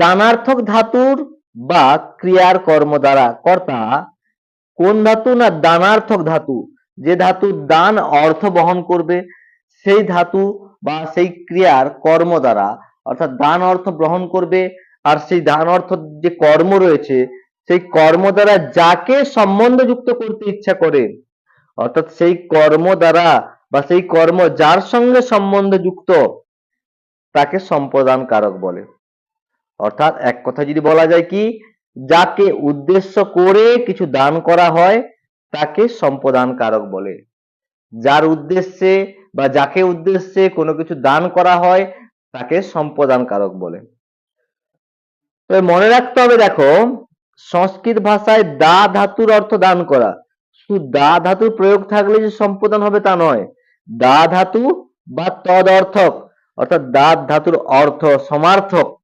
দানার্থক ধাতুর বা ক্রিয়ার কর্ম দ্বারা, কর্তা, কোন ধাতু না দানার্থক ধাতু? যে ধাতু দান অর্থ বহন করবে, সেই ধাতু বা সেই ক্রিয়ার কর্ম দ্বারা, অর্থাৎ দান অর্থ গ্রহণ করবে, আর সেই দান অর্থ যে কর্ম রয়েছে, সেই কর্ম দ্বারা যাকে সম্বন্ধ যুক্ত করতে ইচ্ছা করে, অর্থাৎ সেই কর্ম দ্বারা বা সেই কর্ম যার সঙ্গে সম্বন্ধ যুক্ত তাকে সম্প্রদান কারক বলে। অর্থাৎ এক কথা যদি বলা যায় কি? যাকে উদ্দেশ্য করে কিছু দান করা হয়, তাকে সম্প্রদান কারক বলে। যার উদ্দেশ্যে বা যাকে উদ্দেশ্যে কোনো কিছু দান করা হয়, তাকে সম্প্রদান কারক বলে। তবে মনে রাখতে হবে দেখো, সংস্কৃত ভাষায় দা ধাতুর অর্থ দান করা। শুধু দা ধাতুর প্রয়োগ থাকলে যে সম্প্রদান হবে তা নয়। দা ধাতু বা তদ অর্থক, অর্থাৎ দা ধাতুর অর্থ, সমার্থক